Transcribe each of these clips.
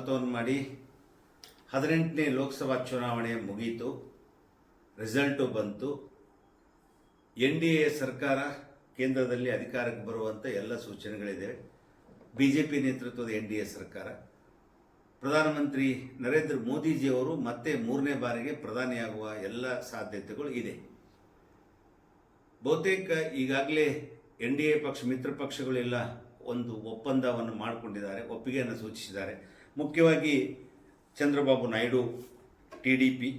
ಸ್ವಾಗತವನ್ನು ಮಾಡಿ ಹದಿನೆಂಟನೇ ಲೋಕಸಭಾ ಚುನಾವಣೆ ಮುಗಿಯಿತು ರಿಸಲ್ಟು ಬಂತು. ಎನ್ ಡಿ ಎ ಸರ್ಕಾರ ಕೇಂದ್ರದಲ್ಲಿ ಅಧಿಕಾರಕ್ಕೆ ಬರುವಂಥ ಎಲ್ಲ ಸೂಚನೆಗಳಿದೆ. ಬಿ ಜೆ ಪಿ ನೇತೃತ್ವದ ಎನ್ ಡಿ ಎ ಸರ್ಕಾರ. ಪ್ರಧಾನಮಂತ್ರಿ ನರೇಂದ್ರ ಮೋದಿಜಿಯವರು ಮತ್ತೆ ಮೂರನೇ ಬಾರಿಗೆ ಪ್ರಧಾನಿಯಾಗುವ ಎಲ್ಲ ಸಾಧ್ಯತೆಗಳು ಇದೆ. ಬಹುತೇಕ ಈಗಾಗಲೇ ಎನ್ ಡಿ ಎ ಪಕ್ಷ, ಮಿತ್ರ ಪಕ್ಷಗಳೆಲ್ಲ ಒಂದು ಒಪ್ಪಂದವನ್ನು ಮಾಡಿಕೊಂಡಿದ್ದಾರೆ, ಒಪ್ಪಿಗೆಯನ್ನು ಸೂಚಿಸಿದ್ದಾರೆ. ಮುಖ್ಯವಾಗಿ Chandrababu Naidu, T D P,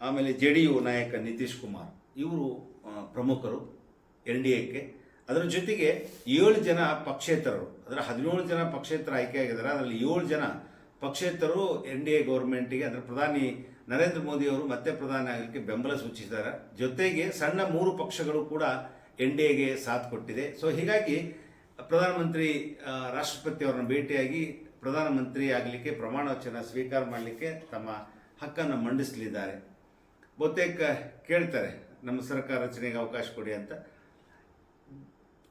ಆಮೇಲೆ ಜೆ ಡಿ ಯು ನಾಯಕ ನಿತೀಶ್ ಕುಮಾರ್. ಇವರು ಪ್ರಮುಖರು ಎನ್ ಡಿ ಎಕ್ಕೆ ಅದರ ಜೊತೆಗೆ ಏಳು ಜನ ಪಕ್ಷೇತರರು. ಅದರ ಹದಿನೇಳು ಜನ ಪಕ್ಷೇತರ ಆಯ್ಕೆಯಾಗಿದ್ದಾರೆ ಅದರಲ್ಲಿ ಏಳು ಜನ ಪಕ್ಷೇತರರು ಎನ್ ಡಿ ಎ ಗೌರ್ಮೆಂಟಿಗೆ, ಅದರ ಪ್ರಧಾನಿ ನರೇಂದ್ರ ಮೋದಿ ಅವರು ಮತ್ತೆ ಪ್ರಧಾನಿ ಆಗಲಿಕ್ಕೆ ಬೆಂಬಲ ಸೂಚಿಸಿದ್ದಾರೆ. ಜೊತೆಗೆ ಸಣ್ಣ ಮೂರು ಪಕ್ಷಗಳು ಕೂಡ ಎನ್ ಡಿ ಎಗೆ ಸಾಥ್ ಕೊಟ್ಟಿದೆ. ಸೊ ಹೀಗಾಗಿ ಪ್ರಧಾನಮಂತ್ರಿ ರಾಷ್ಟ್ರಪತಿ ಅವರನ್ನು ಭೇಟಿಯಾಗಿ ಪ್ರಧಾನಮಂತ್ರಿ ಆಗಲಿಕ್ಕೆ ಪ್ರಮಾಣ ವಚನ ಸ್ವೀಕಾರ ಮಾಡಲಿಕ್ಕೆ ತಮ್ಮ ಹಕ್ಕನ್ನು ಮಂಡಿಸಲಿದ್ದಾರೆ. ಬಹುತೇಕ ಕೇಳ್ತಾರೆ, ನಮ್ಮ ಸರ್ಕಾರ ರಚನೆಗೆ ಅವಕಾಶ ಕೊಡಿ ಅಂತ.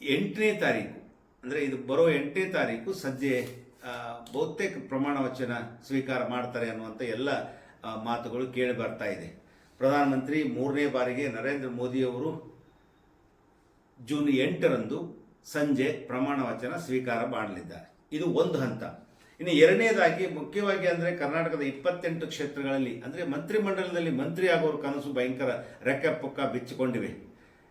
ಎಂಟನೇ ತಾರೀಕು, ಅಂದರೆ ಇದು ಬರೋ ಎಂಟನೇ ತಾರೀಕು ಸಂಜೆ ಬಹುತೇಕ ಪ್ರಮಾಣ ವಚನ ಸ್ವೀಕಾರ ಮಾಡ್ತಾರೆ ಅನ್ನುವಂಥ ಎಲ್ಲ ಮಾತುಗಳು ಕೇಳಿ ಬರ್ತಾ ಇದೆ. ಪ್ರಧಾನಮಂತ್ರಿ ಮೂರನೇ ಬಾರಿಗೆ ನರೇಂದ್ರ ಮೋದಿಯವರು ಜೂನ್ ಎಂಟರಂದು ಸಂಜೆ ಪ್ರಮಾಣ ವಚನ ಸ್ವೀಕಾರ ಮಾಡಲಿದ್ದಾರೆ. ಇದು ಒಂದು ಹಂತ. ಇನ್ನು ಎರಡನೇದಾಗಿ ಮುಖ್ಯವಾಗಿ ಅಂದರೆ ಕರ್ನಾಟಕದ ಇಪ್ಪತ್ತೆಂಟು ಕ್ಷೇತ್ರಗಳಲ್ಲಿ, ಅಂದರೆ ಮಂತ್ರಿಮಂಡಲದಲ್ಲಿ ಮಂತ್ರಿ ಆಗೋರ ಕನಸು ಭಯಂಕರ ರೆಕ್ಕೆ ಪೊಕ್ಕ ಬಿಚ್ಚಿಕೊಂಡಿವೆ.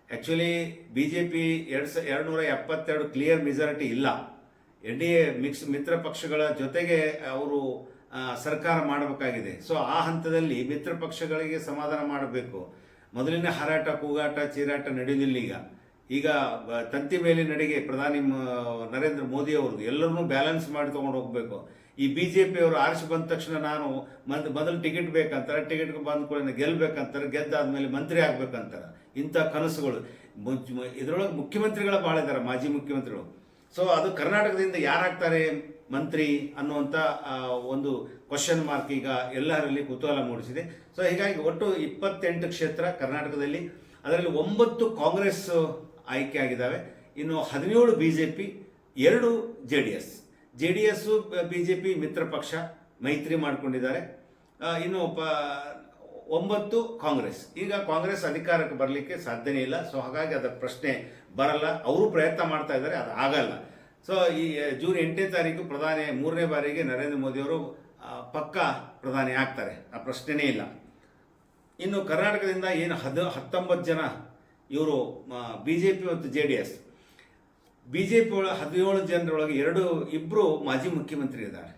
ಆ್ಯಕ್ಚುಲಿ ಬಿ ಜೆ ಪಿ ಎರಡು ಸ ಎರಡು ನೂರ ಎಪ್ಪತ್ತೆರಡು ಕ್ಲಿಯರ್ ಮೆಜಾರಿಟಿ ಇಲ್ಲ. ಎನ್ ಡಿ ಎ ಮಿಕ್ಸ್, ಮಿತ್ರ ಪಕ್ಷಗಳ ಜೊತೆಗೆ ಅವರು ಸರ್ಕಾರ ಮಾಡಬೇಕಾಗಿದೆ. ಸೊ ಆ ಹಂತದಲ್ಲಿ ಮಿತ್ರ ಪಕ್ಷಗಳಿಗೆ ಸಮಾಧಾನ ಮಾಡಬೇಕು. ಮೊದಲಿನ ಹಾರಾಟ, ಕೂಗಾಟ, ಚೀರಾಟ ನಡೆಯುವುದಿಲ್ಲ ಈಗ. ಈಗ ತಂತಿ ಮೇಲೆ ನಡೆಗೆ ಪ್ರಧಾನಿ ನರೇಂದ್ರ ಮೋದಿ ಅವ್ರದ್ದು ಎಲ್ಲರನ್ನೂ ಬ್ಯಾಲೆನ್ಸ್ ಮಾಡಿ ತೊಗೊಂಡು ಹೋಗಬೇಕು. ಈ ಬಿ ಜೆ ಪಿಯವರು ಆರಿಸಿ ಬಂದ ತಕ್ಷಣ ನಾನು ಮಂದ್, ಮೊದಲು ಟಿಕೆಟ್ ಬೇಕಂತಾರೆ ಟಿಕೆಟ್ ಬಂದ ಕೂಡ ಗೆಲ್ಬೇಕಂತಾರೆ, ಗೆದ್ದಾದ್ಮೇಲೆ ಮಂತ್ರಿ ಆಗ್ಬೇಕಂತಾರೆ. ಇಂಥ ಕನಸುಗಳು. ಇದರೊಳಗೆ ಮುಖ್ಯಮಂತ್ರಿಗಳ ಭಾಳ ಇದ್ದಾರೆ ಮಾಜಿ ಮುಖ್ಯಮಂತ್ರಿಗಳು. ಸೊ ಅದು ಕರ್ನಾಟಕದಿಂದ ಯಾರಾಗ್ತಾರೆ ಮಂತ್ರಿ ಅನ್ನುವಂಥ ಒಂದು ಕ್ವಶನ್ ಮಾರ್ಕ್ ಈಗ ಎಲ್ಲರಲ್ಲಿ ಕುತೂಹಲ ಮೂಡಿಸಿದೆ. ಸೊ ಹೀಗಾಗಿ ಒಟ್ಟು ಇಪ್ಪತ್ತೆಂಟು ಕ್ಷೇತ್ರ ಕರ್ನಾಟಕದಲ್ಲಿ. ಅದರಲ್ಲಿ ಒಂಬತ್ತು ಕಾಂಗ್ರೆಸ್ ಆಯ್ಕೆ ಆಗಿದ್ದಾವೆ ಇನ್ನು ಹದಿನೇಳು ಬಿ ಜೆ ಪಿ ಎರಡು J D S J D S B J P ಮಿತ್ರ ಪಕ್ಷ ಮೈತ್ರಿ ಮಾಡಿಕೊಂಡಿದ್ದಾರೆ. ಇನ್ನು ಪ, ಒಂಬತ್ತು ಕಾಂಗ್ರೆಸ್. ಈಗ ಕಾಂಗ್ರೆಸ್ ಅಧಿಕಾರಕ್ಕೆ ಬರಲಿಕ್ಕೆ ಸಾಧ್ಯನೇ ಇಲ್ಲ. ಸೊ, ಹಾಗಾಗಿ ಅದರ ಪ್ರಶ್ನೆ ಬರಲ್ಲ. ಅವರು ಪ್ರಯತ್ನ ಮಾಡ್ತಾ ಇದ್ದಾರೆ, ಅದು ಆಗಲ್ಲ. ಸೊ, ಈ, ಜೂನ್ ಎಂಟನೇ ತಾರೀಕು ಪ್ರಧಾನಿ, ಮೂರನೇ ಬಾರಿಗೆ ನರೇಂದ್ರ ಮೋದಿಯವರು ಪಕ್ಕಾ ಪಕ್ಕ ಪ್ರಧಾನಿ ಆಗ್ತಾರೆ. ಆ ಪ್ರಶ್ನೆನೇ ಇಲ್ಲ. ಇನ್ನು ಕರ್ನಾಟಕದಿಂದ ಏನು ಹದ, ಹತ್ತೊಂಬತ್ತು ಜನ ಇವರು ಬಿ ಜೆ ಪಿ ಮತ್ತು J D S. B J P ಒಳಗೆ ಹದಿನೇಳು ಜನರೊಳಗೆ ಎರಡು ಇಬ್ಬರು ಮಾಜಿ ಮುಖ್ಯಮಂತ್ರಿ ಇದ್ದಾರೆ.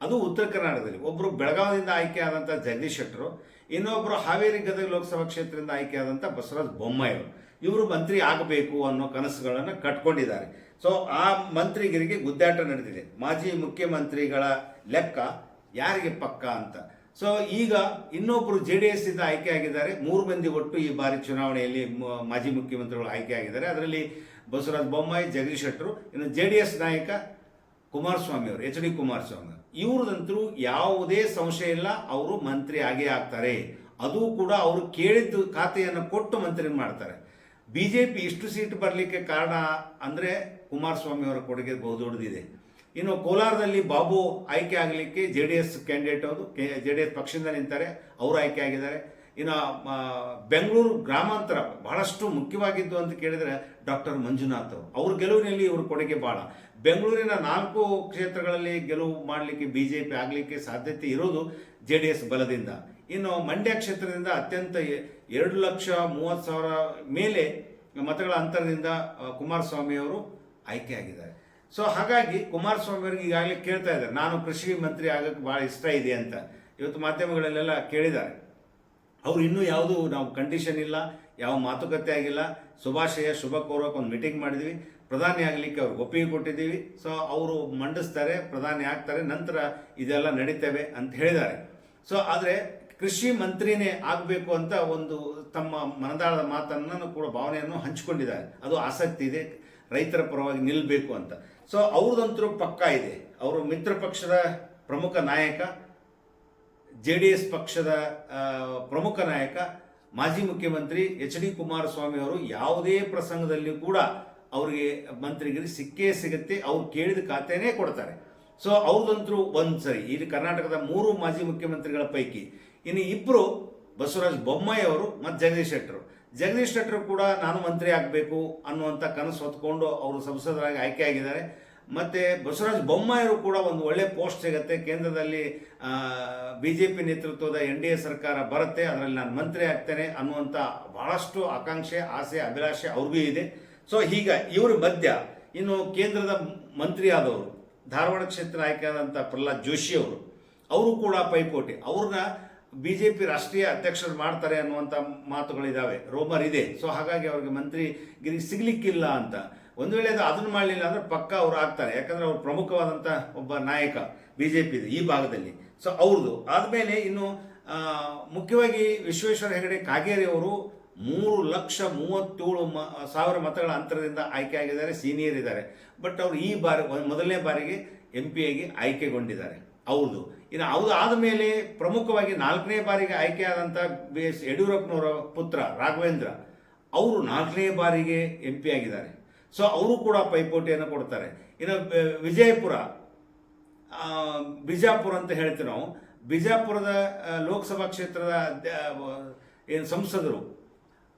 ಅದು ಉತ್ತರ ಕರ್ನಾಟಕದಲ್ಲಿ. ಒಬ್ಬರು ಬೆಳಗಾವಿಯಿಂದ ಆಯ್ಕೆ ಆದಂಥ ಜಗದೀಶ್ ಶೆಟ್ಟರು ಇನ್ನೊಬ್ಬರು ಹಾವೇರಿ ಗದಗ ಲೋಕಸಭಾ ಕ್ಷೇತ್ರದಿಂದ ಆಯ್ಕೆ ಆದಂಥ ಬಸವರಾಜ್ ಬೊಮ್ಮಾಯರು ಇವರು ಮಂತ್ರಿ ಆಗಬೇಕು ಅನ್ನೋ ಕನಸುಗಳನ್ನು ಕಟ್ಕೊಂಡಿದ್ದಾರೆ. ಸೊ ಆ ಮಂತ್ರಿಗಿರಿಗೆ ಗುದ್ದಾಟ ನಡೆದಿದೆ. ಮಾಜಿ ಮುಖ್ಯಮಂತ್ರಿಗಳ ಲೆಕ್ಕ ಯಾರಿಗೆ ಪಕ್ಕ ಅಂತ. ಸೊ ಈಗ ಇನ್ನೊಬ್ಬರು ಜೆ ಡಿ ಎಸ್ ಇಂದ ಆಯ್ಕೆ ಆಗಿದ್ದಾರೆ. ಮೂರು ಮಂದಿ ಒಟ್ಟು ಈ ಬಾರಿ ಚುನಾವಣೆಯಲ್ಲಿ ಮಾಜಿ ಮುಖ್ಯಮಂತ್ರಿಗಳು ಆಯ್ಕೆ ಆಗಿದ್ದಾರೆ. ಅದರಲ್ಲಿ ಬಸವರಾಜ ಬೊಮ್ಮಾಯಿ, ಜಗದೀಶ್ ಶೆಟ್ಟರು, ಇನ್ನು ಜೆ ಡಿ ಎಸ್ ನಾಯಕ ಕುಮಾರಸ್ವಾಮಿ ಅವರು, ಎಚ್ ಡಿ ಕುಮಾರಸ್ವಾಮಿ ಇವ್ರದಂತರೂ ಯಾವುದೇ ಸಂಶಯ ಇಲ್ಲ, ಅವರು ಮಂತ್ರಿ ಆಗೇ ಆಗ್ತಾರೆ. ಅದು ಕೂಡ ಅವರು ಕೇಳಿದ್ದು ಖಾತೆಯನ್ನು ಕೊಟ್ಟು ಮಂತ್ರಿ ಮಾಡ್ತಾರೆ. ಬಿ ಜೆ ಪಿ ಇಷ್ಟು ಸೀಟ್ ಬರಲಿಕ್ಕೆ ಕಾರಣ ಅಂದರೆ ಕುಮಾರಸ್ವಾಮಿ ಅವರ ಕೊಡುಗೆ ಬಹುದೊಡ್ಡದಿದೆ. ಇನ್ನು ಕೋಲಾರದಲ್ಲಿ ಬಾಬು ಆಯ್ಕೆ ಆಗಲಿಕ್ಕೆ ಜೆ ಡಿ ಎಸ್ ಕ್ಯಾಂಡಿಡೇಟ್ ಅವರು ಜೆ ಡಿ ಎಸ್ ಪಕ್ಷದಿಂದ ನಿಂತಾರೆ, ಅವರು ಆಯ್ಕೆ ಆಗಿದ್ದಾರೆ. ಇನ್ನು ಬೆಂಗಳೂರು ಗ್ರಾಮಾಂತರ ಬಹಳಷ್ಟು ಮುಖ್ಯವಾಗಿದ್ದು ಅಂತ ಕೇಳಿದರೆ ಡಾಕ್ಟರ್ ಮಂಜುನಾಥ್ ಅವರು. ಅವ್ರ ಗೆಲುವಿನಲ್ಲಿ ಇವರು ಕೊಡುಗೆ ಭಾಳ ಬೆಂಗಳೂರಿನ ನಾಲ್ಕು ಕ್ಷೇತ್ರಗಳಲ್ಲಿ ಗೆಲುವು ಮಾಡಲಿಕ್ಕೆ ಬಿ ಜೆ ಪಿ ಆಗಲಿಕ್ಕೆ ಸಾಧ್ಯತೆ ಇರೋದು ಜೆ ಡಿ ಎಸ್ ಬಲದಿಂದ. ಇನ್ನು ಮಂಡ್ಯ ಕ್ಷೇತ್ರದಿಂದ ಅತ್ಯಂತ ಎರಡು ಲಕ್ಷ ಮೂವತ್ತು ಸಾವಿರ ಮೇಲೆ ಮತಗಳ ಅಂತರದಿಂದ ಕುಮಾರಸ್ವಾಮಿ ಅವರು ಆಯ್ಕೆಯಾಗಿದ್ದಾರೆ ಸೊ ಹಾಗಾಗಿ ಕುಮಾರಸ್ವಾಮಿ ಅವರಿಗೆ ಈಗಾಗಲೇ ಕೇಳ್ತಾ ಇದ್ದಾರೆ. ನಾನು ಕೃಷಿ ಮಂತ್ರಿ ಆಗೋಕ್ಕೆ ಭಾಳ ಇಷ್ಟ ಇದೆ ಅಂತ. ಇವತ್ತು ಮಾಧ್ಯಮಗಳಲ್ಲೆಲ್ಲ ಕೇಳಿದ್ದಾರೆ. ಅವ್ರು ಇನ್ನೂ ಯಾವುದು ನಾವು ಕಂಡೀಷನ್ ಇಲ್ಲ, ಯಾವ ಮಾತುಕತೆ ಆಗಿಲ್ಲ. ಶುಭಾಶಯ, ಶುಭ ಕೋರಕ್ಕೆ ಒಂದು ಮೀಟಿಂಗ್ ಮಾಡಿದ್ವಿ. ಪ್ರಧಾನಿ ಆಗಲಿಕ್ಕೆ ಅವ್ರಿಗೆ ಒಪ್ಪಿಗೆ ಕೊಟ್ಟಿದ್ದೀವಿ. ಸೊ ಅವರು ಮಂಡಿಸ್ತಾರೆ, ಪ್ರಧಾನಿ ಆಗ್ತಾರೆ. ನಂತರ ಇದೆಲ್ಲ ನಡೀತೇವೆ ಅಂತ ಹೇಳಿದ್ದಾರೆ. ಸೊ ಆದರೆ ಕೃಷಿ ಮಂತ್ರಿನೇ ಆಗಬೇಕು ಅಂತ ಒಂದು ತಮ್ಮ ಮನದಾಳದ ಮಾತನ್ನು ಕೂಡ ಭಾವನೆಯನ್ನು ಹಂಚಿಕೊಂಡಿದ್ದಾರೆ. ಅದು ಆಸಕ್ತಿ ಇದೆ. ರೈತರ ಪರವಾಗಿ ನಿಲ್ಲಬೇಕು ಅಂತ. ಸೊ ಅವ್ರದ್ದಂತರೂ ಪಕ್ಕ ಇದೆ. ಅವರು ಮಿತ್ರ ಪಕ್ಷದ ಪ್ರಮುಖ ನಾಯಕ, ಜೆ ಪಕ್ಷದ ಪ್ರಮುಖ ನಾಯಕ, ಮಾಜಿ ಮುಖ್ಯಮಂತ್ರಿ ಎಚ್ ಡಿ ಕುಮಾರಸ್ವಾಮಿ ಅವರು ಯಾವುದೇ ಪ್ರಸಂಗದಲ್ಲಿ ಕೂಡ ಅವರಿಗೆ ಮಂತ್ರಿಗಿರಿ ಸಿಕ್ಕೇ ಸಿಗುತ್ತೆ. ಅವ್ರು ಕೇಳಿದ ಖಾತೆನೇ ಕೊಡ್ತಾರೆ. ಸೊ ಅವ್ರದಂತರೂ ಒಂದು ಸರಿ. ಇಲ್ಲಿ ಕರ್ನಾಟಕದ ಮೂರು ಮಾಜಿ ಮುಖ್ಯಮಂತ್ರಿಗಳ ಪೈಕಿ. ಇನ್ನು ಇಬ್ಬರು ಬಸವರಾಜ ಬೊಮ್ಮಾಯಿ ಅವರು ಮತ್ತು ಜಗದೀಶ್ ಶೆಟ್ಟರು ಜಗದೀಶ್ ಶೆಟ್ಟರು ಕೂಡ ನಾನು ಮಂತ್ರಿ ಆಗಬೇಕು ಅನ್ನುವಂಥ ಕನಸು ಹೊತ್ಕೊಂಡು ಅವರು ಸಂಸದರಾಗಿ ಆಯ್ಕೆ ಆಗಿದ್ದಾರೆ. ಮತ್ತು ಬಸವರಾಜ ಬೊಮ್ಮಾಯರು ಕೂಡ ಒಂದು ಒಳ್ಳೆ ಪೋಸ್ಟ್ ಸಿಗುತ್ತೆ. ಕೇಂದ್ರದಲ್ಲಿ ಬಿ ಜೆ ಪಿ ನೇತೃತ್ವದ ಎನ್ ಡಿ ಎ ಸರ್ಕಾರ ಬರುತ್ತೆ. ಅದರಲ್ಲಿ ನಾನು ಮಂತ್ರಿ ಆಗ್ತೇನೆ ಅನ್ನುವಂಥ ಭಾಳಷ್ಟು ಆಕಾಂಕ್ಷೆ, ಆಸೆ, ಅಭಿಲಾಷೆ ಅವ್ರಿಗೂ ಇದೆ. ಸೊ ಈಗ ಇವರು ಮಧ್ಯ ಇನ್ನು ಕೇಂದ್ರದ ಮಂತ್ರಿ ಆದವರು ಧಾರವಾಡ ಕ್ಷೇತ್ರ ಆಯ್ಕೆಯಾದಂಥ ಪ್ರಹ್ಲಾದ್ ಜೋಶಿ ಅವರು ಅವರು ಕೂಡ ಪೈಪೋಟಿ. ಅವ್ರನ್ನ ಬಿ ಜೆ ಪಿ ರಾಷ್ಟ್ರೀಯ ಅಧ್ಯಕ್ಷರು ಮಾಡ್ತಾರೆ ಅನ್ನುವಂಥ ಮಾತುಗಳಿದ್ದಾವೆ ರೋಮರ್ ಇದೆ. ಸೊ ಹಾಗಾಗಿ ಅವ್ರಿಗೆ ಮಂತ್ರಿಗಿರಿ ಸಿಗ್ಲಿಕ್ಕಿಲ್ಲ ಅಂತ. ಒಂದು ವೇಳೆ ಅದು ಅದನ್ನು ಮಾಡಲಿಲ್ಲ ಅಂದರೆ ಪಕ್ಕ ಅವರು ಆಗ್ತಾರೆ. ಯಾಕಂದರೆ ಅವ್ರು ಪ್ರಮುಖವಾದಂಥ ಒಬ್ಬ ನಾಯಕ ಬಿ ಜೆ ಪಿ ಈ ಭಾಗದಲ್ಲಿ. ಸೊ ಅವ್ರದ್ದು ಆದಮೇಲೆ ಇನ್ನು ಮುಖ್ಯವಾಗಿ ವಿಶ್ವೇಶ್ವರ ಹೆಗಡೆ ಕಾಗೇರಿ ಅವರು ಮೂರು ಲಕ್ಷ ಮೂವತ್ತೇಳು ಮ, ಸಾವಿರ ಮತಗಳ ಅಂತರದಿಂದ ಆಯ್ಕೆ ಆಗಿದ್ದಾರೆ. ಸೀನಿಯರ್ ಇದ್ದಾರೆ. ಬಟ್ ಅವರು ಈ ಬಾರಿ, ಮೊದಲನೇ ಬಾರಿಗೆ ಎಂ ಪಿ ಆಗಿ ಆಯ್ಕೆಗೊಂಡಿದ್ದಾರೆ. ಅವ್ರದ್ದು ಇನ್ನು ಅವ್ದು ಆದಮೇಲೆ ಪ್ರಮುಖವಾಗಿ ನಾಲ್ಕನೇ ಬಾರಿಗೆ ಆಯ್ಕೆಯಾದಂಥ ಬಿ ಎಸ್ ಯಡಿಯೂರಪ್ಪನವರ ಪುತ್ರ ರಾಘವೇಂದ್ರ, ಅವರು ನಾಲ್ಕನೇ ಬಾರಿಗೆ ಎಂ ಪಿ ಆಗಿದ್ದಾರೆ. ಸೊ ಅವರು ಕೂಡ ಪೈಪೋಟಿಯನ್ನು ಕೊಡ್ತಾರೆ. ಇನ್ನು ವಿಜಯಪುರ ಬಿಜಾಪುರ ಅಂತ ಹೇಳ್ತೀವಿ ನಾವು. ಬಿಜಾಪುರದ ಲೋಕಸಭಾ ಕ್ಷೇತ್ರದ ಏನು ಸಂಸದರು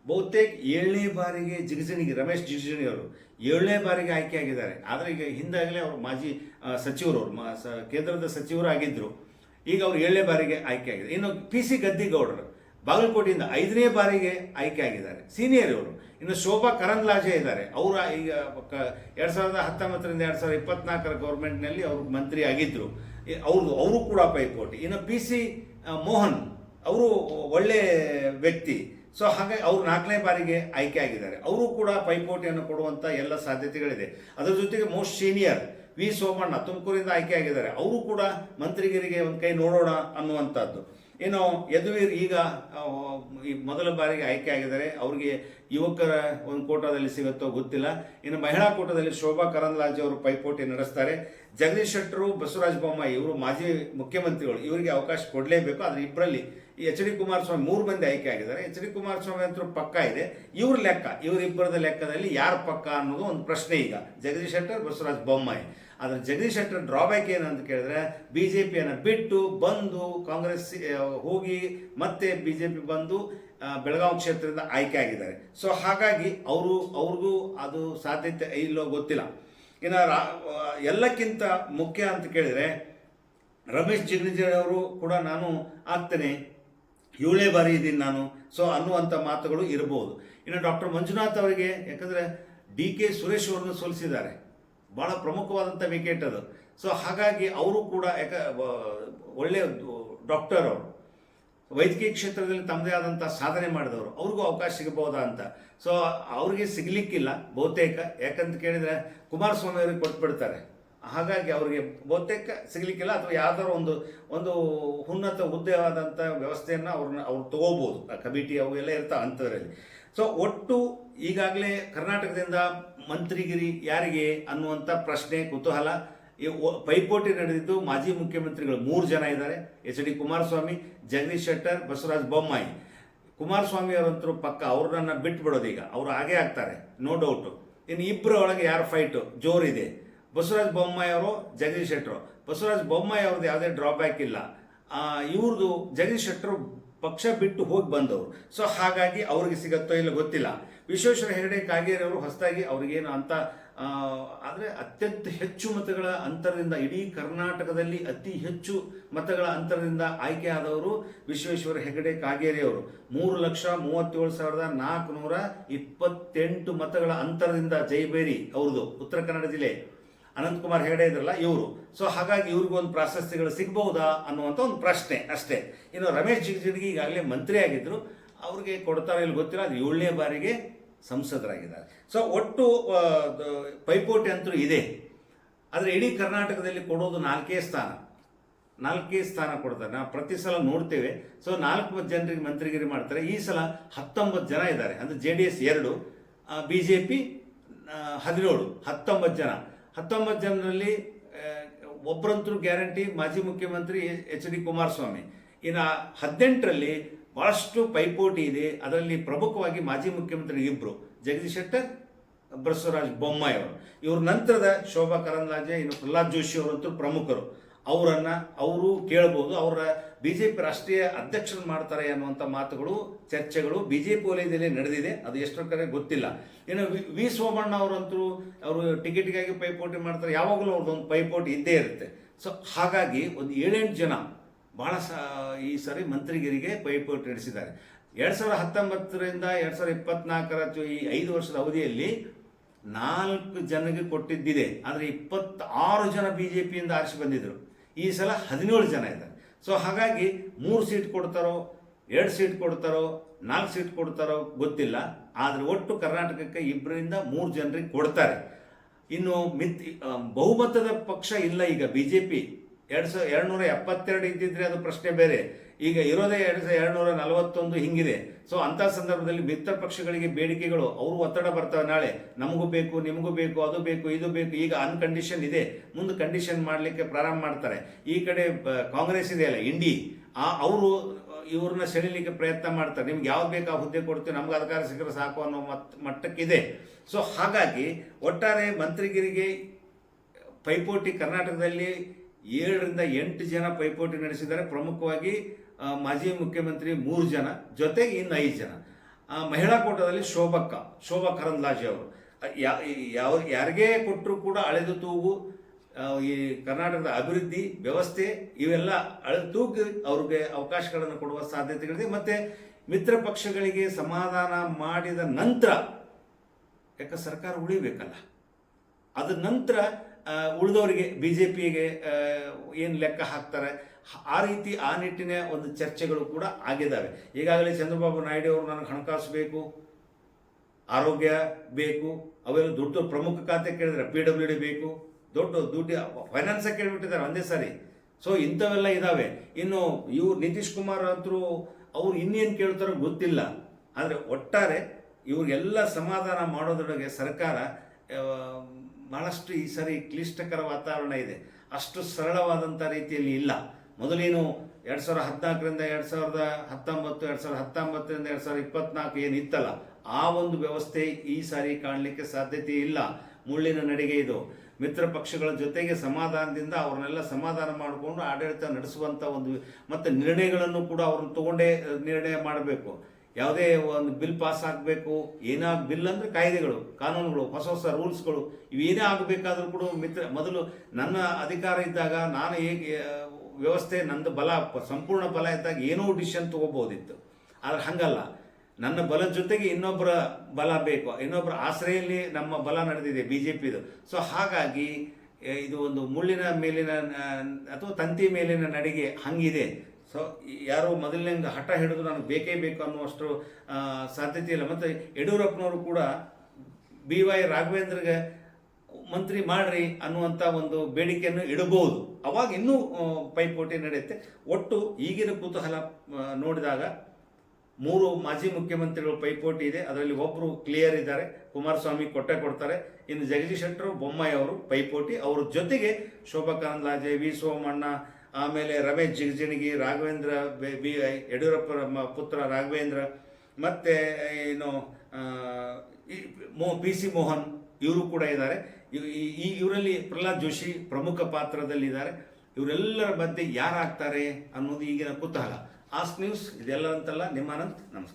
ಬಹುತೇಕ ಏಳನೇ ಬಾರಿಗೆ ಜಿಗಜಣಿಗೆ ರಮೇಶ್ ಜಿಗಜಣಿ ಅವರು ಏಳನೇ ಬಾರಿಗೆ ಆಯ್ಕೆ ಆಗಿದ್ದಾರೆ. ಆದರೆ ಈಗ ಹಿಂದಾಗಲೇ ಅವರು ಮಾಜಿ ಆ, ಸಚಿವರು ಅವರು ಮಾ- ಕೇಂದ್ರದ ಸಚಿವರು ಆಗಿದ್ದರು ಈಗ ಅವರು ಏಳನೇ ಬಾರಿಗೆ ಆಯ್ಕೆ ಆಗಿದೆ. ಇನ್ನು ಪಿ ಸಿ ಗದ್ದಿಗೌಡರು ಬಾಗಲಕೋಟೆಯಿಂದ ಐದನೇ ಬಾರಿಗೆ ಆಯ್ಕೆ ಆಗಿದ್ದಾರೆ. ಸೀನಿಯರ್ ಇವರು. ಇನ್ನು ಶೋಭಾ ಕರಂದ್ಲಾಜೆ ಇದ್ದಾರೆ. ಅವರು ಈಗ ಕ- ಎರಡು ಸಾವಿರದ ಹತ್ತೊಂಬತ್ತರಿಂದ ಎರಡು ಸಾವಿರದ ಇಪ್ಪತ್ನಾಲ್ಕರ ಗೌರ್ಮೆಂಟ್ನಲ್ಲಿ ಅವರು ಮಂತ್ರಿ ಆಗಿದ್ದರು ಅವ್ರದ್ದು ಅವರು ಕೂಡ ಪೈಪೋಟಿ. ಇನ್ನು ಪಿ ಸಿ ಮೋಹನ್ ಅವರು ಒಳ್ಳೆ ವ್ಯಕ್ತಿ. ಸೊ ಹಾಗೆ ಅವರು ನಾಲ್ಕನೇ ಬಾರಿಗೆ ಆಯ್ಕೆ ಆಗಿದ್ದಾರೆ. ಅವರು ಕೂಡ ಪೈಪೋಟಿಯನ್ನು ಕೊಡುವಂಥ ಎಲ್ಲ ಸಾಧ್ಯತೆಗಳಿದೆ. ಅದರ ಜೊತೆಗೆ ಮೋಸ್ಟ್ ಸೀನಿಯರ್ ವಿ ಸೋಮಣ್ಣ ತುಮಕೂರಿಂದ ಆಯ್ಕೆ ಆಗಿದ್ದಾರೆ. ಅವರು ಕೂಡ ಮಂತ್ರಿಗಿರಿಗೆ ಒಂದು ಕೈ ನೋಡೋಣ ಅನ್ನುವಂಥದ್ದು ಇನ್ನು ಯದುವೀರ್ ಈಗ ಈ ಮೊದಲ ಬಾರಿಗೆ ಆಯ್ಕೆ ಆಗಿದ್ದಾರೆ. ಅವ್ರಿಗೆ ಯುವಕರ ಒಂದು ಕೋಟಾದಲ್ಲಿ ಸಿಗುತ್ತೋ ಗೊತ್ತಿಲ್ಲ. ಇನ್ನು ಮಹಿಳಾ ಕೋಟಾದಲ್ಲಿ ಶೋಭಾ ಕರಂದ್ಲಾಜೆ ಅವರು ಪೈಪೋಟಿ ನಡೆಸ್ತಾರೆ. ಜಗದೀಶ್ ಶೆಟ್ಟರು, ಬಸವರಾಜ ಬೊಮ್ಮಾಯಿ ಇವರು ಮಾಜಿ ಮುಖ್ಯಮಂತ್ರಿಗಳು. ಇವರಿಗೆ ಅವಕಾಶ ಕೊಡಲೇಬೇಕು. ಆದರೆ ಇಬ್ಬರಲ್ಲಿ ಎಚ್ ಡಿ ಕುಮಾರಸ್ವಾಮಿ ಮೂರು ಮಂದಿ ಆಯ್ಕೆ ಆಗಿದ್ದಾರೆ. ಎಚ್ ಡಿ ಕುಮಾರಸ್ವಾಮಿ ಅಂತೂ ಪಕ್ಕ ಇದೆ. ಇವ್ರ ಲೆಕ್ಕ, ಇವರಿಬ್ಬರದ ಲೆಕ್ಕದಲ್ಲಿ ಯಾರು ಪಕ್ಕ ಅನ್ನೋದು ಒಂದು ಪ್ರಶ್ನೆ ಈಗ. ಜಗದೀಶ್ ಶೆಟ್ಟರ್, ಬಸವರಾಜ ಬೊಮ್ಮಾಯಿ. ಆದರೆ ಜಗದೀಶ್ ಶೆಟ್ಟರ್ ಡ್ರಾಬ್ಯಾಕ್ ಏನು ಅಂತ ಕೇಳಿದ್ರೆ ಬಿ ಜೆ ಪಿಯನ್ನು ಬಿಟ್ಟು ಬಂದು ಕಾಂಗ್ರೆಸ್ ಹೋಗಿ ಮತ್ತೆ ಬಿ ಜೆ ಪಿ ಬಂದು ಬೆಳಗಾವಿ ಕ್ಷೇತ್ರದಿಂದ ಆಯ್ಕೆ ಆಗಿದ್ದಾರೆ. ಸೊ ಹಾಗಾಗಿ ಅವರು, ಅವ್ರಿಗೂ ಅದು ಸಾಧ್ಯತೆ ಇಲ್ಲೋ ಗೊತ್ತಿಲ್ಲ. ಇನ್ನು ರಾ ಎಲ್ಲಕ್ಕಿಂತ ಮುಖ್ಯ ಅಂತ ಕೇಳಿದರೆ, ರಮೇಶ್ ಅವರು ಕೂಡ ನಾನು ಆಗ್ತೇನೆ. ಏಳೇ ಬಾರಿ ಇದ್ದೀನಿ ನಾನು. ಸೊ ಅನ್ನುವಂಥ ಮಾತುಗಳು ಇರಬಹುದು ಇನ್ನು ಡಾಕ್ಟರ್ ಮಂಜುನಾಥ್ ಅವರಿಗೆ, ಯಾಕಂದರೆ ಡಿ ಕೆ ಸುರೇಶ್ ಅವರನ್ನು ಸೋಲಿಸಿದ್ದಾರೆ. ಭಾಳ ಪ್ರಮುಖವಾದಂಥ ವಿಕೆಟ್ ಅದು. ಸೊ ಹಾಗಾಗಿ ಅವರು ಕೂಡ ಯಾಕ ಒಳ್ಳೆಯ ಡಾಕ್ಟರ್ ಅವರು. ವೈದ್ಯಕೀಯ ಕ್ಷೇತ್ರದಲ್ಲಿ ತಮ್ಮದೇ ಆದಂಥ ಸಾಧನೆ ಮಾಡಿದವರು. ಅವ್ರಿಗೂ ಅವಕಾಶ ಸಿಗಬಹುದಾ ಅಂತ. ಸೊ ಅವ್ರಿಗೆ ಸಿಗಲಿಕ್ಕಿಲ್ಲ ಬಹುತೇಕ. ಯಾಕಂತ ಕೇಳಿದರೆ ಕುಮಾರಸ್ವಾಮಿ ಅವ್ರಿಗೆ ಕೊಟ್ಬಿಡ್ತಾರೆ. ಹಾಗಾಗಿ ಅವರಿಗೆ ಬಹುತೇಕ ಸಿಗಲಿಕ್ಕಿಲ್ಲ ಅಥವಾ ಯಾವ್ದಾದ್ರು ಒಂದು ಒಂದು ಉನ್ನತ ಹುದ್ದೆಯಾದಂಥ ವ್ಯವಸ್ಥೆಯನ್ನು ಅವ್ರನ್ನ, ಅವ್ರು ತಗೋಬೋದು. ಆ ಕಮಿಟಿ ಅವು ಎಲ್ಲ ಇರ್ತಾವೆ ಅಂಥದ್ರಲ್ಲಿ. ಸೊ ಒಟ್ಟು ಈಗಾಗಲೇ ಕರ್ನಾಟಕದಿಂದ ಮಂತ್ರಿಗಿರಿ ಯಾರಿಗೆ ಅನ್ನುವಂಥ ಪ್ರಶ್ನೆ, ಕುತೂಹಲ ಪೈಪೋಟಿ ನಡೆದಿದ್ದು ಮಾಜಿ ಮುಖ್ಯಮಂತ್ರಿಗಳು ಮೂರು ಜನ ಇದ್ದಾರೆ. H D Kumaraswamy, Jagadish Shettar, Basavaraj Bommai. Kumaraswamy ಅವರಂತರೂ ಪಕ್ಕ ಅವ್ರನ್ನ ಬಿಟ್ಟು ಬಿಡೋದು ಈಗ. ಅವರು ಹಾಗೇ ಆಗ್ತಾರೆ ನೋ ಡೌಟು ಇನ್ನು ಇಬ್ಬರ ಒಳಗೆ ಯಾರು ಫೈಟು ಜೋರಿದೆ. ಬಸವರಾಜ ಬೊಮ್ಮಾಯಿ ಅವರು, ಜಗದೀಶ್ ಶೆಟ್ಟರು. ಬಸವರಾಜ ಬೊಮ್ಮಾಯಿ ಅವ್ರದ್ದು ಯಾವುದೇ ಡ್ರಾಬ್ಯಾಕ್ ಇಲ್ಲ. ಇವ್ರದ್ದು ಜಗದೀಶ್ ಶೆಟ್ಟರು ಪಕ್ಷ ಬಿಟ್ಟು ಹೋಗಿ ಬಂದವರು. ಸೊ ಹಾಗಾಗಿ ಅವ್ರಿಗೆ ಸಿಗತ್ತೋ ಇಲ್ಲ ಗೊತ್ತಿಲ್ಲ. ವಿಶ್ವೇಶ್ವರ ಹೆಗಡೆ ಕಾಗೇರಿ ಅವರು ಹೊಸದಾಗಿ ಅವ್ರಿಗೇನು ಅಂತ ಆದರೆ ಅತ್ಯಂತ ಹೆಚ್ಚು ಮತಗಳ ಅಂತರದಿಂದ ಇಡೀ ಕರ್ನಾಟಕದಲ್ಲಿ ಅತಿ ಹೆಚ್ಚು ಮತಗಳ ಅಂತರದಿಂದ ಆಯ್ಕೆಯಾದವರು ವಿಶ್ವೇಶ್ವರ ಹೆಗಡೆ ಕಾಗೇರಿ ಅವರು ಮೂರು ಲಕ್ಷ ಮೂವತ್ತೇಳು ಸಾವಿರದ ನಾಲ್ಕುನೂರ ಇಪ್ಪತ್ತೆಂಟು ಮತಗಳ ಅಂತರದಿಂದ ಜೈಬೇರಿ ಅವ್ರದ್ದು, ಉತ್ತರ ಕನ್ನಡ ಜಿಲ್ಲೆ. ಅನಂತಕುಮಾರ್ ಹೆಗಡೆ ಇದ್ರಲ್ಲ, ಇವರು. ಸೊ ಹಾಗಾಗಿ ಇವ್ರಿಗೂ ಒಂದು ಪ್ರಾಶಸ್ತ್ಯಗಳು ಸಿಗ್ಬಹುದಾ ಅನ್ನುವಂಥ ಒಂದು ಪ್ರಶ್ನೆ ಅಷ್ಟೇ. ಇನ್ನು ರಮೇಶ್ ಜಿಗಜಿಣಗಿ ಈಗಾಗಲೇ ಮಂತ್ರಿ ಆಗಿದ್ರು ಅವ್ರಿಗೆ ಕೊಡ್ತಾರೆ ಇಲ್ಲಿ ಗೊತ್ತಿಲ್ಲ, ಅದು ಏಳನೇ ಬಾರಿಗೆ ಸಂಸದರಾಗಿದ್ದಾರೆ. ಸೊ ಒಟ್ಟು ಪೈಪೋಟಿ ಅಂತೂ ಇದೆ. ಆದರೆ ಇಡೀ ಕರ್ನಾಟಕದಲ್ಲಿ ಕೊಡೋದು ನಾಲ್ಕೇ ಸ್ಥಾನ. ನಾಲ್ಕೇ ಸ್ಥಾನ ಕೊಡ್ತಾರೆ. ನಾವು ಪ್ರತಿ ಸಲ ನೋಡ್ತೇವೆ. ಸೊ ನಾಲ್ಕು ಜನರಿಗೆ ಮಂತ್ರಿಗಿರಿ ಮಾಡ್ತಾರೆ. ಈ ಸಲ ಹತ್ತೊಂಬತ್ತು ಜನ ಇದ್ದಾರೆ. ಅಂದರೆ ಜೆ ಡಿ ಎಸ್ ಎರಡು ಬಿ ಜೆ ಪಿ ಹದಿನೇಳು, ಹತ್ತೊಂಬತ್ತು ಜನ. ಹತ್ತೊಂಬತ್ತು ಜನರಲ್ಲಿ ಒಬ್ಬರಂತರೂ ಗ್ಯಾರಂಟಿ, ಮಾಜಿ ಮುಖ್ಯಮಂತ್ರಿ ಎಚ್ ಡಿ ಕುಮಾರಸ್ವಾಮಿ. ಇನ್ನು ಹದಿನೆಂಟರಲ್ಲಿ ಭಾಳಷ್ಟು ಪೈಪೋಟಿ ಇದೆ. ಅದರಲ್ಲಿ ಪ್ರಮುಖವಾಗಿ ಮಾಜಿ ಮುಖ್ಯಮಂತ್ರಿ ಇಬ್ಬರು ಜಗದೀಶ್ ಶೆಟ್ಟರ್, ಬಸವರಾಜ್ ಬೊಮ್ಮಾಯಿ ಅವರು. ಇವ್ರ ನಂತರದ ಶೋಭಾ ಕರಂದ್ಲಾಜೆ, ಇನ್ನು ಪ್ರಹ್ಲಾದ್ ಜೋಶಿ ಅವರಂತೂ ಪ್ರಮುಖರು. ಅವರನ್ನು ಅವರು ಕೇಳಬಹುದು ಅವರ ಬಿಜೆಪಿ ರಾಷ್ಟ್ರೀಯ ಅಧ್ಯಕ್ಷರು ಮಾಡ್ತಾರೆ ಅನ್ನುವಂಥ ಮಾತುಗಳು, ಚರ್ಚೆಗಳು ಬಿಜೆಪಿ ವಲಯದಲ್ಲಿ ನಡೆದಿದೆ. ಅದು ಎಷ್ಟರ ಕಡೆ ಗೊತ್ತಿಲ್ಲ. ಇನ್ನು ವಿ- ವಿ ಸೋಮಣ್ಣ ಅವರಂತೂ ಅವರು ಟಿಕೆಟ್ಗಾಗಿ ಪೈಪೋಟಿ ಮಾಡ್ತಾರೆ. ಯಾವಾಗಲೂ ಅವ್ರದ್ದೊಂದು ಪೈಪೋಟಿ ಇದ್ದೇ ಇರುತ್ತೆ. ಸೊ, ಹಾಗಾಗಿ ಒಂದು ಏಳೆಂಟು ಜನ ಬಹಳ ಸ, ಈ ಸರಿ ಮಂತ್ರಿಗಿರಿಗೆ ಪೈಪೋಟಿ ನಡೆಸಿದ್ದಾರೆ. ಎರಡು ಸಾವಿರದ ಹತ್ತೊಂಬತ್ತರಿಂದ ಎರಡು ಸಾವಿರದ ಇಪ್ಪತ್ನಾಲ್ಕರ ಈ ಐದು ವರ್ಷದ ಅವಧಿಯಲ್ಲಿ ನಾಲ್ಕು ಜನಕ್ಕೆ ಕೊಟ್ಟಿದ್ದಿದೆ. ಆದರೆ ಇಪ್ಪತ್ತಾರು ಜನ ಬಿ ಜೆ ಪಿಯಿಂದ ಆರಿಸಿ ಬಂದಿದ್ದರು ಈ ಸಲ ಹದಿನೇಳು ಜನ ಇದ್ದಾರೆ. ಸೊ ಹಾಗಾಗಿ ಮೂರು ಸೀಟ್ ಕೊಡ್ತಾರೋ, ಎರಡು ಸೀಟ್ ಕೊಡ್ತಾರೋ, ನಾಲ್ಕು ಸೀಟ್ ಕೊಡ್ತಾರೋ ಗೊತ್ತಿಲ್ಲ. ಆದರೆ ಒಟ್ಟು ಕರ್ನಾಟಕಕ್ಕೆ ಇಬ್ಬರಿಂದ ಮೂರು ಜನರಿಗೆ ಕೊಡ್ತಾರೆ. ಇನ್ನು ಮಿತ್ ಬಹುಮತದ ಪಕ್ಷ ಇಲ್ಲ ಈಗ ಬಿ ಜೆ ಪಿ ಎರಡು ಸಾವಿರ ಎರಡು ನೂರ ಎಪ್ಪತ್ತೆರಡು ಇದ್ದಿದ್ರೆ ಅದು ಪ್ರಶ್ನೆ ಬೇರೆ. ಈಗ ಇರೋದೇ ಎರಡು ಸಾವಿರ ಎರಡು ನೂರ ನಲವತ್ತೊಂದು ಹಿಂಗಿದೆ. ಸೊ ಅಂಥ ಸಂದರ್ಭದಲ್ಲಿ ಮಿತ್ರ ಪಕ್ಷಗಳಿಗೆ ಬೇಡಿಕೆಗಳು, ಅವರು ಒತ್ತಡ ಬರ್ತವೆ ನಾಳೆ. ನಮಗೂ ಬೇಕು, ನಿಮಗೂ ಬೇಕು, ಅದು ಬೇಕು, ಇದು ಬೇಕು, ಈಗ ಅನ್ಕಂಡೀಷನ್ ಇದೆ. ಮುಂದೆ ಕಂಡೀಷನ್ ಮಾಡಲಿಕ್ಕೆ ಪ್ರಾರಂಭ ಮಾಡ್ತಾರೆ. ಈ ಕಡೆ ಕಾಂಗ್ರೆಸ್ ಕಾಂಗ್ರೆಸ್ ಇದೆಯಲ್ಲ ಇಂಡಿ ಆ, ಅವರು, ಇವ್ರನ್ನ ಸೆಳೀಲಿಕ್ಕೆ ಪ್ರಯತ್ನ ಮಾಡ್ತಾರೆ. ನಿಮ್ಗೆ ಯಾವ್ದು ಬೇಕು ಆ ಹುದ್ದೆ ಕೊಡ್ತೀವಿ, ನಮ್ಗೆ ಅಧಿಕಾರ ಸಿಕ್ಕರೆ ಸಾಕು ಅನ್ನೋ ಮತ್, ಮಟ್ಟಕ್ಕಿದೆ. ಸೊ ಹಾಗಾಗಿ, ಒಟ್ಟಾರೆ ಮಂತ್ರಿಗಿರಿಗೆ ಪೈಪೋಟಿ ಕರ್ನಾಟಕದಲ್ಲಿ ಏಳರಿಂದ ಎಂಟು ಜನ ಪೈಪೋಟಿ ನಡೆಸಿದ್ದಾರೆ. ಪ್ರಮುಖವಾಗಿ ಮಾಜಿ ಮುಖ್ಯಮಂತ್ರಿ ಮೂರು ಜನ, ಜೊತೆಗೆ ಇನ್ನು ಐದು ಜನ. ಮಹಿಳಾ ಕೋಟದಲ್ಲಿ ಶೋಭಕ್ಕ, ಶೋಭಾ ಕರಂದ್ಲಾಜೆ ಅವರು. ಯಾವ, ಯಾರಿಗೇ ಕೊಟ್ಟರು ಕೂಡ ಅಳೆದು ತೂಗು ಈ ಕರ್ನಾಟಕದ ಅಭಿವೃದ್ಧಿ, ವ್ಯವಸ್ಥೆ, ಇವೆಲ್ಲ ಅಳೆದು ತೂಗಿ ಅವ್ರಿಗೆ ಅವಕಾಶಗಳನ್ನು ಕೊಡುವ ಸಾಧ್ಯತೆಗಳಿದೆ. ಮತ್ತೆ ಮಿತ್ರ ಪಕ್ಷಗಳಿಗೆ ಸಮಾಧಾನ ಮಾಡಿದ ನಂತರ ಯಾಕೆ ಸರ್ಕಾರ ಉಳಿಬೇಕಲ್ಲ. ಅದ ನಂತರ ಉಳಿದವರಿಗೆ ಬಿ ಜೆ ಪಿಗೆ ಏನು ಲೆಕ್ಕ ಹಾಕ್ತಾರೆ, ಆ ರೀತಿ, ಆ ನಿಟ್ಟಿನ ಒಂದು ಚರ್ಚೆಗಳು ಕೂಡ ಆಗಿದ್ದಾವೆ. ಈಗಾಗಲೇ ಚಂದ್ರಬಾಬು ನಾಯ್ಡು ಅವರು ನನಗೆ ಹಣಕಾಸು ಬೇಕು, ಆರೋಗ್ಯ ಬೇಕು, ಅವೆಲ್ಲ ದೊಡ್ಡ ಪ್ರಮುಖ ಖಾತೆ ಕೇಳಿದರೆ ಪಿ ಡಬ್ಲ್ಯೂ ಡಿ ಬೇಕು, ದೊಡ್ಡ ದುಡ್ಡು ಫೈನಾನ್ಸ್ ಕೇಳಿಬಿಟ್ಟಿದ್ದಾರೆ ಒಂದೇ ಸಾರಿ. ಸೊ ಇಂಥವೆಲ್ಲ ಇದ್ದಾವೆ ಇನ್ನು ಇವ್ರು ನಿತೀಶ್ ಕುಮಾರ್ ಅಂತರೂ ಅವ್ರು ಇನ್ನೇನು ಕೇಳ್ತಾರೋ ಗೊತ್ತಿಲ್ಲ. ಆದರೆ ಒಟ್ಟಾರೆ ಇವ್ರಿಗೆಲ್ಲ ಸಮಾಧಾನ ಮಾಡೋದ್ರೊಳಗೆ ಸರ್ಕಾರ ಆ, ಬಹಳಷ್ಟು ಈ ಸರಿ ಕ್ಲಿಷ್ಟಕರ ವಾತಾವರಣ ಇದೆ. ಅಷ್ಟು ಸರಳವಾದಂಥ ರೀತಿಯಲ್ಲಿ ಇಲ್ಲ. ಮೊದಲೇನು ಎರಡು ಸಾವಿರದ ಹದಿನಾಲ್ಕರಿಂದ ಎರಡು ಸಾವಿರದ ಹತ್ತೊಂಬತ್ತು ಎರಡು ಸಾವಿರದ ಹತ್ತೊಂಬತ್ತರಿಂದ ಎರಡು ಸಾವಿರದ ಇಪ್ಪತ್ನಾಲ್ಕು ಏನಿತ್ತಲ್ಲ ಆ ಒಂದು ವ್ಯವಸ್ಥೆ ಈ ಸಾರಿ ಕಾಣಲಿಕ್ಕೆ ಸಾಧ್ಯತೆ ಇಲ್ಲ. ಮುಳ್ಳಿನ ನಡಿಗೆ ಇದು. ಮಿತ್ರ ಪಕ್ಷಗಳ ಜೊತೆಗೆ ಸಮಾಧಾನದಿಂದ ಅವ್ರನ್ನೆಲ್ಲ ಸಮಾಧಾನ ಮಾಡಿಕೊಂಡು ಆಡಳಿತ ನಡೆಸುವಂಥ ಒಂದು ಮತ್ತು ನಿರ್ಣಯಗಳನ್ನು ಕೂಡ ಅವ್ರನ್ನ ತಗೊಂಡೇ ನಿರ್ಣಯ ಮಾಡಬೇಕು. ಯಾವುದೇ ಒಂದು ಬಿಲ್ ಪಾಸ್ ಆಗಬೇಕು, ಏನಾಗ ಬಿಲ್ ಅಂದರೆ ಕಾಯ್ದೆಗಳು, ಕಾನೂನುಗಳು, ಹೊಸ ಹೊಸ ರೂಲ್ಸ್ಗಳು, ಇವೇನೇ ಆಗಬೇಕಾದ್ರೂ ಕೂಡ ಮಿತ್ರ, ಮೊದಲು ನನ್ನ ಅಧಿಕಾರ ಇದ್ದಾಗ ನಾನು ಹೇಗೆ ವ್ಯವಸ್ಥೆ, ನಂದು ಬಲ, ಸಂಪೂರ್ಣ ಬಲ ಇದ್ದಾಗ ಏನೋ ಡಿಸಿಷನ್ ತಗೋಬೋದಿತ್ತು ಆದರೆ ಹಾಗಲ್ಲ. ನನ್ನ ಬಲದ ಜೊತೆಗೆ ಇನ್ನೊಬ್ಬರ ಬಲ ಬೇಕು, ಇನ್ನೊಬ್ಬರ ಆಶ್ರಯಲ್ಲಿ ನಮ್ಮ ಬಲ ನಡೆದಿದೆ ಬಿ ಜೆ ಪಿದು ಸೊ ಹಾಗಾಗಿ ಇದು ಒಂದು ಮುಳ್ಳಿನ ಮೇಲಿನ ಅಥವಾ ತಂತಿ ಮೇಲಿನ ನಡಿಗೆ ಹಂಗಿದೆ. ಸೊ ಯಾರೋ ಮೊದಲನೇ ಹಠ ಹಿಡಿದು ನನಗೆ ಬೇಕೇ ಬೇಕು ಅನ್ನುವಷ್ಟು ಸಾಧ್ಯತೆ ಇಲ್ಲ. ಮತ್ತು ಯಡಿಯೂರಪ್ಪನವರು ಕೂಡ ಬಿ ವೈ ರಾಘವೇಂದ್ರಗೆ ಮಂತ್ರಿ ಮಾಡ್ರಿ ಅನ್ನುವಂಥ ಒಂದು ಬೇಡಿಕೆಯನ್ನು ಇಡಬಹುದು. ಅವಾಗ ಇನ್ನೂ ಪೈಪೋಟಿ ನಡೆಯುತ್ತೆ. ಒಟ್ಟು ಈಗಿನ ಕುತೂಹಲ ನೋಡಿದಾಗ ಮೂರು ಮಾಜಿ ಮುಖ್ಯಮಂತ್ರಿಗಳು ಪೈಪೋಟಿ ಇದೆ. ಅದರಲ್ಲಿ ಒಬ್ಬರು ಕ್ಲಿಯರ್ ಇದ್ದಾರೆ. ಕುಮಾರಸ್ವಾಮಿ ಕೊಟ್ಟೆ ಕೊಡ್ತಾರೆ. ಇನ್ನು ಜಗದೀಶ್ ಶೆಟ್ಟರು, ಬೊಮ್ಮಾಯಿ ಅವರು ಪೈಪೋಟಿ. ಅವರ ಜೊತೆಗೆ ಶೋಭಾ ಕರಂದ್ಲಾಜೆ ವಿ ಸೋಮಣ್ಣ ಆಮೇಲೆ ರಮೇಶ್ ಜಿಗಜಿಣಗಿ, ರಾಘವೇಂದ್ರ ಬೆ- ಯಡಿಯೂರಪ್ಪರ ಪುತ್ರ ರಾಘವೇಂದ್ರ, ಮತ್ತು ಏನು ಮೋ ಪಿ ಸಿ ಮೋಹನ್ ಇವರು ಕೂಡ ಇದ್ದಾರೆ. ಈ- ಇವರಲ್ಲಿ ಪ್ರಹ್ಲಾದ್ ಜೋಶಿ ಪ್ರಮುಖ ಪಾತ್ರದಲ್ಲಿದ್ದಾರೆ. ಇವರೆಲ್ಲರ ಮಧ್ಯೆ ಯಾರಾಗ್ತಾರೆ ಅನ್ನೋದು ಈಗಿನ ಕುತೂಹಲ. ಆಸ್ಕ್ ನ್ಯೂಸ್ ಇದೆಲ್ಲ ಅಂತಲ್ಲ ನಿಮ್ಮ ಅನಂತ್, ನಮಸ್ಕಾರ.